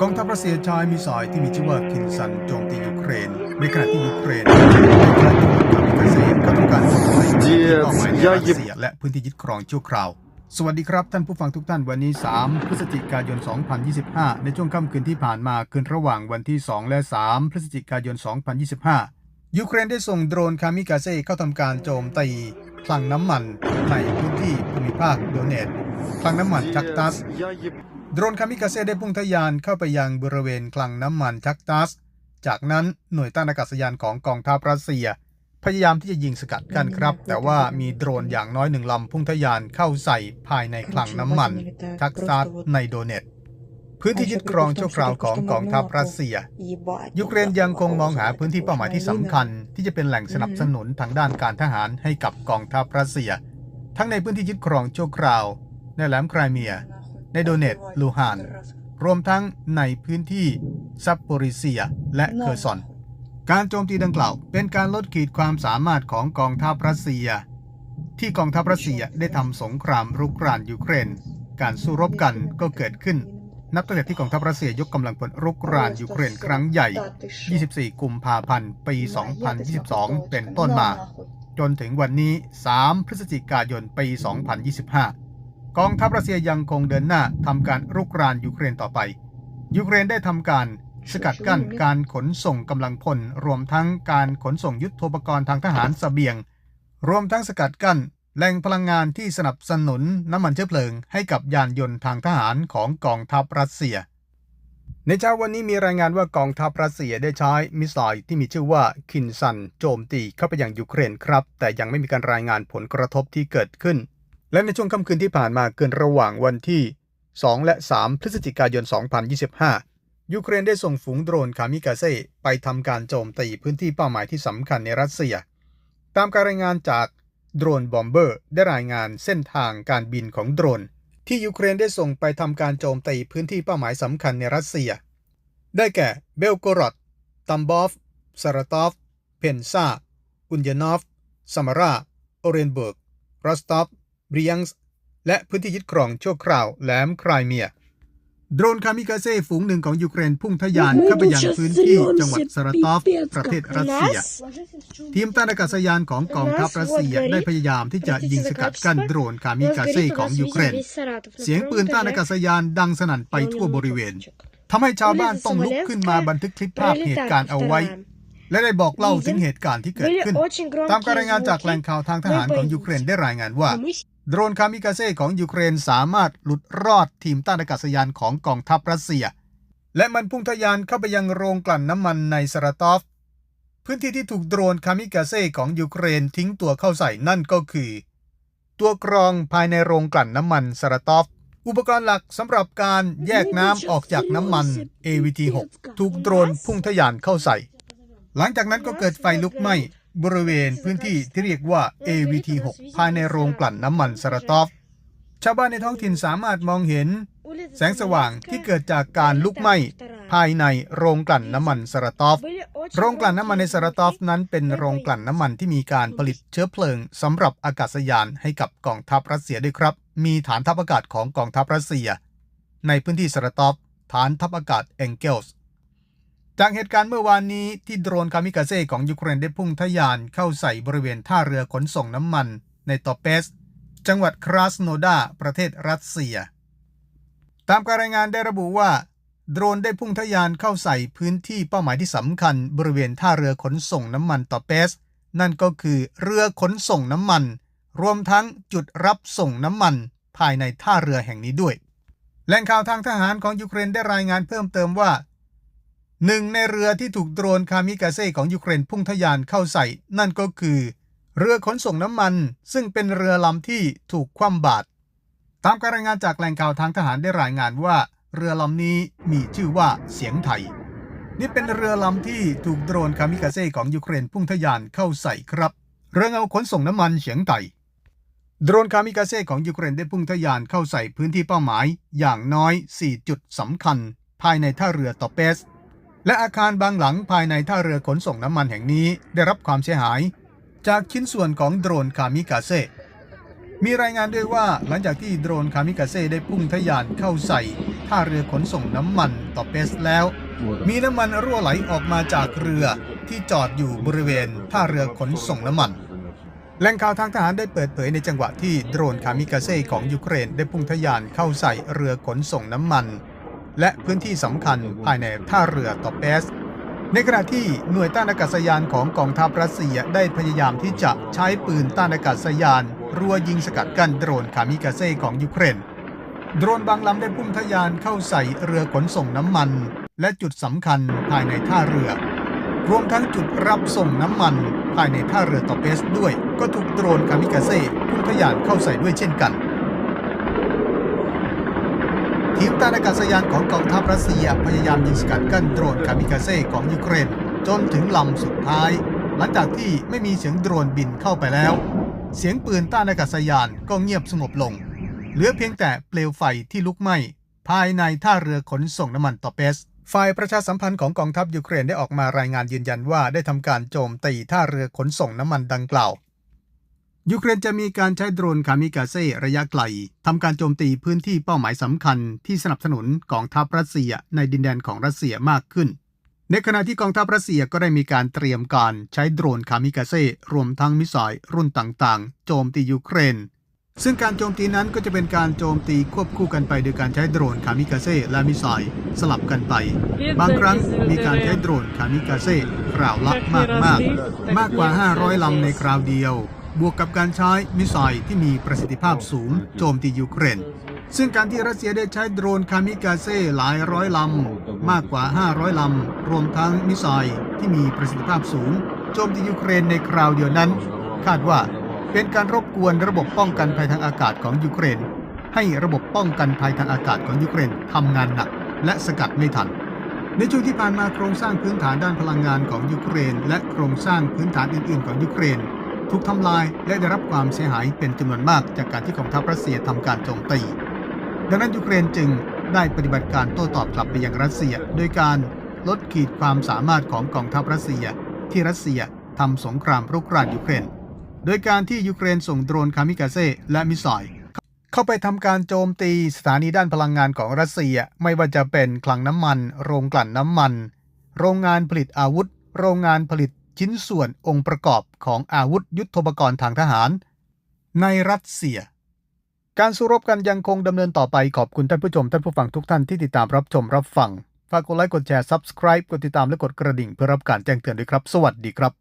กองทัพรัสเซียใช้มิสไซล์ที่มีชื่อว่าคินซันโจมตียูเครน ในขณะที่ยูเครนในขณะที่ทำเกษตรก็ต้องการส่งไปที่เป้มายในรัสเซียและพื้นที่ยึดครองชั่วคราว สวัสดีครับท่านผู้ฟังทุกท่านวันนี้ 3 พฤศจิกายน 2025 ในช่วงค่ำคืนที่ผ่านมาคืนระหว่างวันที่ 2 และ 3 พฤศจิกายน 2025 ยูเครนได้ส่งโดรนคามิกาเซ่เข้าทำการโจมตีคลังน้ำมันในพื้นที่ภูมิภาคโดเนตคลังน้ำมันชักตัส โดรนคามิกาเซ่ได้พุ่งทะยานเข้าไปยังบริเวณคลังน้ำมันชักตัส จากนั้นหน่วยต้านอากาศยานของกองทัพรัสเซีย พยายามที่จะยิงสกัดกันครับ แต่ว่ามีโดรนอย่างน้อยหนึ่งลำพุ่งทะยานเข้าใส่ภายในคลังน้ำมันชักตัสในโดเนตพื้นที่ยึดครองชั่วคราวของกองทัพรัสเซีย ยูเครนยังคงมองหาพื้นที่เป้าหมายที่สำคัญ ที่จะเป็นแหล่งสนับสนุนทางด้านการทหารให้กับกองทัพรัสเซีย ทั้งในพื้นที่ยึดครองชั่วคราว ในแหลมไครเมีย ในโดเนตลูฮาน รวมทั้งในพื้นที่ซัปโปริเซียและเคอร์ซอน การโจมตีดังกล่าว เป็นการลดขีดความสามารถของกองทัพรัสเซีย ที่กองทัพรัสเซียได้ทำสงครามรุกรานยูเครน การสู้รบกันก็เกิดขึ้น นับตั้งแต่ที่กองทัพรัสเซียยกกำลังพลรุกรานยูเครนครั้งใหญ่ 24 กุมภาพันธ์ปี 2022 เป็นต้นมา จนถึงวันนี้ 3 พฤศจิกายนปี 2025 กองทัพรัสเซียยังคงเดินหน้าทำการรุกรานยูเครนต่อไป ยูเครนได้ทำการสกัดกั้นการขนส่งกำลังพล รวมทั้งการขนส่งยุทโธปกรณ์ทางทหารเสบียง รวมทั้งสกัดกั้นแหล่งพลังงานที่สนับสนุนน้ำมันเชื้อเพลิงให้กับยานยนต์ทางทหารของกองทัพรัสเซีย ในเช้าวันนี้มีรายงานว่ากองทัพรัสเซียได้ใช้มิสไซล์ที่มีชื่อว่าคินซันโจมตีเข้าไปยังยูเครนครับ แต่ยังไม่มีการรายงานผลกระทบที่เกิดขึ้น และในช่วงค่ำคืนที่ผ่านมาเกินระหว่างวันที่ 2 และ 3 พฤศจิกายน 2025 ยูเครนได้ส่งฝูงโดรนคามิกาเซ่ไปทำการโจมตีพื้นที่เป้าหมายที่สำคัญในรัสเซีย ตามการรายงานจากโดรนบอมเบอร์ได้รายงานเส้นทางการบินของโดรน ที่ยูเครนได้ส่งไปทำการโจมตีพื้นที่เป้าหมายสำคัญในรัสเซีย ได้แก่เบลโกรดตัมบอฟซาราตอฟ เพนซาอุนยานอฟ ซามารา โอเรนเบิร์ก รอสตอฟ บริยังส์และพื้นที่ยึดครองชั่วคราวแหลมไครเมีย โดรนคามิกาเซ่ฝูงหนึ่งของยูเครนพุ่งทะยานเข้าไปยังพื้นที่จังหวัดซาราตอฟ ประเทศรัสเซีย ทีมต้านอากาศยานของกองทัพรัสเซียได้พยายามที่จะยิงสกัดกั้นโดรนคามิกาเซ่ของยูเครน เสียงปืนต้านอากาศยานดังสนั่นไปทั่วบริเวณทำให้ชาวบ้านต้องลุกขึ้นมาบันทึกคลิปภาพเหตุการณ์เอาไว้ และได้บอกเล่าถึงเหตุการณ์ที่เกิดขึ้น ตามการรายงานจากแหล่งข่าวทางทหารของยูเครนได้รายงานว่า โดรนคามิกาเซ่ของยูเครนสามารถหลุดรอดทีมต้านอากาศยานของกองทัพรัสเซีย และมันพุ่งทะยานเข้าไปยังโรงกลั่นน้ำมันในสราตอฟ พื้นที่ที่ถูกโดรนคามิกาเซ่ของยูเครนทิ้งตัวเข้าใส่นั่นก็คือ ตัวกรองภายในโรงกลั่นน้ำมันสราตอฟ อุปกรณ์หลักสำหรับการแยกน้ำออกจากน้ำมัน AVT6 ถูกโดรนพุ่งทะยานเข้าใส่ หลังจากนั้นก็เกิดไฟลุกไหม้ บริเวณพื้นที่ที่เรียกว่า AVT6 ภายในโรงกลั่นน้ำมันสรตอฟ ชาวบ้านในท้องถิ่นสามารถมองเห็น แสงสว่างที่เกิดจากการลุกไหม้ภายในโรงกลั่นน้ำมันสรตอฟ โรงกลั่นน้ำมันในสรตอฟนั้นเป็นโรงกลั่นน้ำมันที่มีการผลิตเชื้อเพลิงสำหรับอากาศยานให้กับกองทัพรัสเซียด้วยครับ มีฐานทัพอากาศของกองทัพรัสเซีย ในพื้นที่สรตอฟฐานทัพอากาศเองเกลส์ จากเหตุการณ์เมื่อวานนี้ที่โดรนคามิกาเซ่ของยูเครนได้พุ่งทะยานเข้าใส่บริเวณท่าเรือขนส่งน้ำมัน ในตอเปส จังหวัดคราสโนดา ประเทศรัสเซีย ตามการรายงานได้ระบุว่า โดรนได้พุ่งทะยานเข้าใส่พื้นที่เป้าหมายที่สำคัญ บริเวณท่าเรือขนส่งน้ำมันตอเปส นั่นก็คือเรือขนส่งน้ำมัน รวมทั้งจุดรับส่งน้ำมัน ภายในท่าเรือแห่งนี้ด้วยแหล่งข่าวทางทหารของยูเครนได้รายงานเพิ่มเติมว่า หนึ่งในเรือที่ถูกโดรนคามิกาเซ่ของยูเครนพุ่งทะยานเข้าใส่ นั่นก็คือ เรือขนส่งน้ำมัน ซึ่งเป็นเรือลำที่ถูกคว่ำบาตรตามการรายงานจากแหล่งข่าวทางทหารได้รายงานว่า เรือลำนี้มีชื่อว่าเสียงไทย นี่เป็นเรือลำที่ถูกโดรนคามิกาเซ่ของยูเครนพุ่งทะยานเข้าใส่ครับ เรือเงาขนส่งน้ำมันเฉียงไต่โดรนคามิกาเซ่ของยูเครนได้พุ่งทะยานเข้าใส่พื้นที่เป้าหมาย อย่างน้อย 4 จุดสำคัญ ภายในท่าเรือตอเปส และอาคารบางหลังภายในท่าเรือขนส่งน้ำมันแห่งนี้ได้รับความเสียหาย จากชิ้นส่วนของโดรนคามิกาเซ่ มีรายงานด้วยว่าหลังจากที่โดรนคามิกาเซ่ได้พุ่งทะยานเข้าใส่ ท่าเรือขนส่งน้ำมันต่อเปสแล้ว มีน้ำมันรั่วไหลออกมาจากเรือที่จอดอยู่บริเวณท่าเรือขนส่งน้ำมันแหล่งข่าวทางทหารได้เปิดเผยในจังหวะที่โดรนคามิกาเซ่ของยูเครนได้พุ่งทะยานเข้าใส่เรือขนส่งน้ำมัน และพื้นที่สำคัญภายในท่าเรือตอเปส ในขณะที่หน่วยต้านอากาศยานของกองทัพรัสเซียได้พยายามที่จะใช้ปืนต้านอากาศยาน รัวยิงสกัดกั้นโดรนคามิกาเซ่ของยูเครน โดรนบางลำได้พุ่งทะยานเข้าใส่เรือขนส่งน้ำมัน และจุดสำคัญภายในท่าเรือ รวมทั้งจุดรับส่งน้ำมัน ภายในท่าเรือตอเปสด้วย ก็ถูกโดรนคามิกาเซ่พุ่งทะยานเข้าใส่ด้วยเช่นกัน ทีมต้านอากาศยานของกองทัพรัสเซียพยายามยิงสกัดกั้นโดรนคามิกาเซ่ของยูเครน จนถึงลำสุดท้าย หลังจากที่ไม่มีเสียงโดรนบินเข้าไปแล้ว เสียงปืนต้านอากาศยานก็เงียบสงบลง เหลือเพียงแต่เปลวไฟที่ลุกไหม้ภายในท่าเรือขนส่งน้ำมันตอเปสฝ่ายประชาสัมพันธ์ของกองทัพยูเครนได้ออกมารายงานยืนยันว่าได้ทำการโจมตีท่าเรือขนส่งน้ำมันดังกล่าว ยูเครนจะมีการใช้โดรนคามิกาเซ่ระยะไกลทำการโจมตีพื้นที่เป้าหมายสำคัญที่สนับสนุนกองทัพรัสเซียในดินแดนของรัสเซียมากขึ้น ในขณะที่กองทัพรัสเซียก็ได้มีการเตรียมการใช้โดรนคามิกาเซ่รวมทั้งมิสไซล์รุ่นต่างๆ โจมตียูเครน ซึ่งการโจมตีนั้นก็จะเป็นการโจมตีควบคู่กันไปโดยการใช้โดรนคามิกาเซ่และมิสไซล์สลับกันไป บางครั้งมีการใช้โดรนคามิกาเซ่คราวละมากมากๆมากกว่า 500ลำในคราวเดียว บวกกับการใช้มิสไซล์ที่มีประสิทธิภาพสูงโจมตียูเครน ซึ่งการที่รัสเซียได้ใช้โดรนคามิกาเซ่หลายร้อยลำ มากกว่า 500 ลำ รวมทั้งมิสไซล์ที่มีประสิทธิภาพสูง โจมตียูเครนในคราวเดียวนั้น คาดว่าเป็นการรบกวนระบบป้องกันภัยทางอากาศของยูเครน ให้ระบบป้องกันภัยทางอากาศของยูเครนทำงานหนัก และสกัดไม่ทันในช่วงที่ผ่านมาโครงสร้างพื้นฐานด้านพลังงานของยูเครน และโครงสร้างพื้นฐานอื่น ๆ ของยูเครน ถูกทำลายและได้รับความเสียหายเป็นจำนวนมากจากการที่กองทัพรัสเซียทำการโจมตี ดังนั้นยูเครนจึงได้ปฏิบัติการโต้ตอบกลับไปยังรัสเซีย โดยการลดขีดความสามารถของกองทัพรัสเซีย ที่รัสเซียทำสงครามรุกรานยูเครน โดยการที่ยูเครนส่งโดรนคามิกาเซ่และมิสไซล์เข้าไปทำการโจมตีสถานีด้านพลังงานของรัสเซียไม่ว่าจะเป็นคลังน้ำมัน โรงกลั่นน้ำมัน โรงงานผลิตอาวุธ โรงงานผลิต ชิ้นส่วนองค์ประกอบของอาวุธยุทโธปกรณ์ทางทหาร ในรัสเซีย การสู้รบกันยังคงดำเนินต่อไปขอบคุณท่านผู้ชมท่านผู้ฟังทุกท่านที่ติดตามรับชมรับฟัง ฝากกดไลค์กดแชร์ Subscribe กดติดตามและกดกระดิ่งเพื่อรับการแจ้งเตือนด้วยครับ สวัสดีครับ